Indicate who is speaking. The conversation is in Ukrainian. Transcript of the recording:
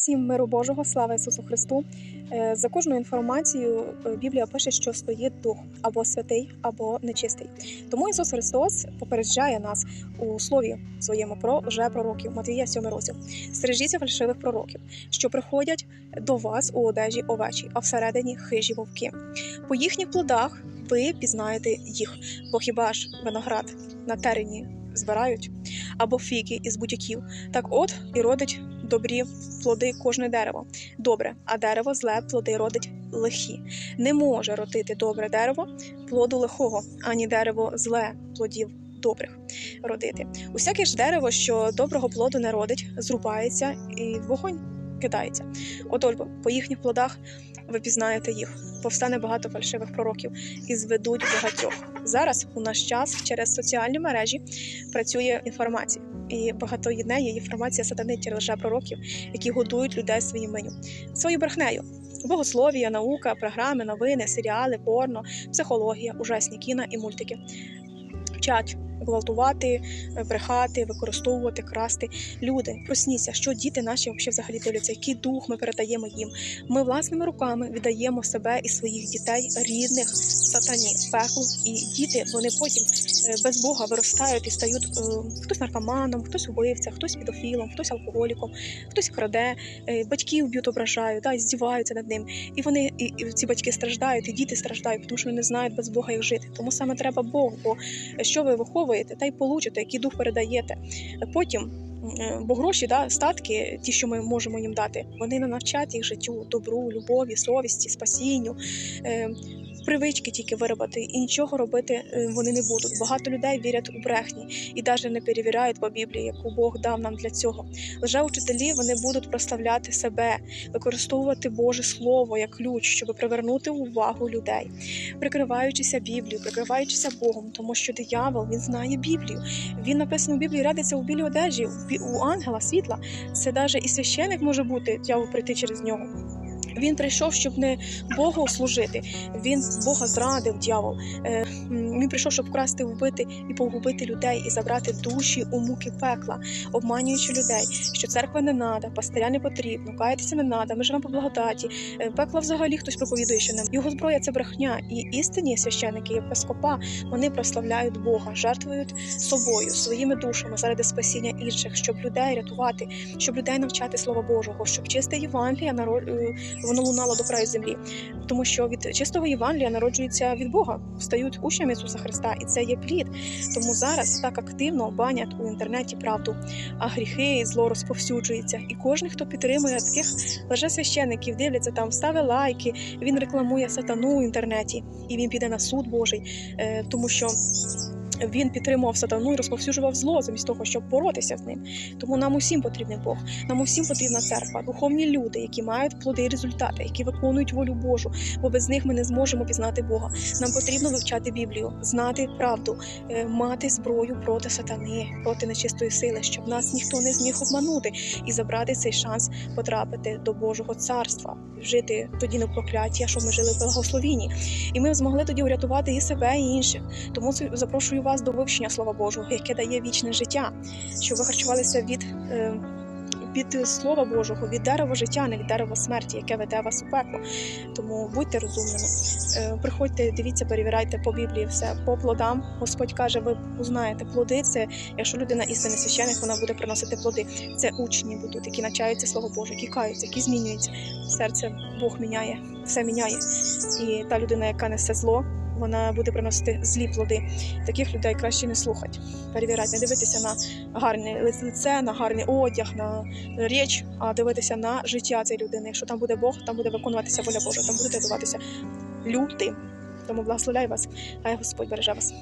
Speaker 1: Всім миру Божого, слава Ісусу Христу. Е, За кожною інформацією е, Біблія пише, що стоїть дух або святий, або нечистий. Тому Ісус Христос попереджає нас у слові своєму про лже-пророків, Матвія 7 розділ. Стережіться фальшивих пророків, що приходять до вас у одежі овечі, а всередині хижі вовки. По їхніх плодах ви пізнаєте їх, бо хіба ж виноград на терені збирають, або фіки із бутяків. Так от і родить добрі плоди кожне дерево. Добре, а дерево зле плоди родить лихі. Не може родити добре дерево плоду лихого, ані дерево зле плодів добрих родити. Усяке ж дерево, що доброго плоду не родить, зрубається і вогонь кидається. Отож, бо по їхніх плодах ви пізнаєте їх. Повстане багато фальшивих пророків і зведуть багатьох. Зараз у наш час через соціальні мережі працює інформація, і багато є інформація сатани через пророків, які годують людей своїм меню, своєю брехнею. Богослов'я, наука, програми, новини, серіали, порно, психологія, ужасні кіна і мультики. Вчать гвалтувати, брехати, використовувати, красти. Люди, просніться, що діти наші взагалі дивляться, який дух ми передаємо їм. Ми власними руками віддаємо себе і своїх дітей рідних сатані, пеклу. І діти вони потім е, без Бога виростають і стають е, хтось наркоманом, хтось вбивця, хтось педофілом, хтось алкоголіком, хтось краде, е, батьків б'ють, ображають, да, здіваються над ним. І вони і, і ці батьки страждають, і діти страждають, тому що вони не знають без Бога як жити. Тому саме треба Бог, бо що ви виховуєте, та й получите, який дух передаєте. Потім. е, Бо гроші, да, статки, ті, що ми можемо їм дати, вони не навчать їх життю, добру, любові, совісті, спасінню. Привички тільки виробити і нічого робити е, вони не будуть. Багато людей вірять у брехні і навіть не перевіряють по Біблії, яку Бог дав нам для цього. Лжеучителі вони будуть прославляти себе, використовувати Боже Слово як ключ, щоб привернути увагу людей, прикриваючися Біблією, прикриваючися Богом, тому що диявол він знає Біблію. Він написано в Біблії радиться у білій одежі, у ангела світла. Це навіть і священик може бути, дьявол прийти через нього. Він прийшов, щоб не Богу служити. Він Бога зрадив, дьявол. Е, Він прийшов, щоб вкрасти, вбити і погубити людей і забрати душі у муки пекла, обманюючи людей, що церква не надо, пастиря не потрібно, каятися не надо, ми живемо по благодаті. Е, Пекла взагалі хтось проповідує, що не його зброя це брехня. І істинні священики, єпископа, вони прославляють Бога, жертвують собою, своїми душами заради спасіння інших, щоб людей рятувати, щоб людей навчати Слова Божого, щоб чисте Євангелія народ е, воно лунало до краю землі, тому що від чистого Євангелія народжуються від Бога, стають учнями Ісуса Христа, і це є плід. Тому зараз так активно банять у інтернеті правду, а гріхи і зло розповсюджується. І кожен, хто підтримує таких лжесвящеників, дивляться там, ставить лайки. Він рекламує сатану в інтернеті, і він піде на суд Божий, е, тому що. Він підтримував сатану і розповсюджував зло замість того, щоб боротися з ним. Тому нам усім потрібен Бог, нам усім потрібна церква, духовні люди, які мають плоди і результати, які виконують волю Божу, бо без них ми не зможемо пізнати Бога. Нам потрібно вивчати Біблію, знати правду, е, мати зброю проти сатани, проти нечистої сили, щоб нас ніхто не зміг обманути і забрати цей шанс потрапити до Божого царства, жити тоді в прокляття, щоб ми жили в благословінні. І ми змогли тоді врятувати і себе, і інших. Тому запрошую вас до вивчення Слова Божого, яке дає вічне життя, щоб ви харчувалися від. е, від слова Божого, від дерева життя, не від дерева смерті, яке веде вас у пекло. Тому будьте розумними. Е, Приходьте, дивіться, перевіряйте по Біблії все по плодам. Господь каже, ви узнаєте плоди. Це якщо людина істинний священик, вона буде приносити плоди. Це учні будуть, які навчаються Слово Боже, які каються, які змінюються. Серце Бог міняє, все міняє. І та людина, яка несе зло, вона буде приносити злі плоди. Таких людей краще не слухати. Перевіряти, не дивитися на гарне лице, на гарний одяг, на річ, а дивитися на життя цієї людини. Якщо там буде Бог, там буде виконуватися воля Божа, там буде рятуватися люди. Тому благословляю вас, хай Господь береже вас.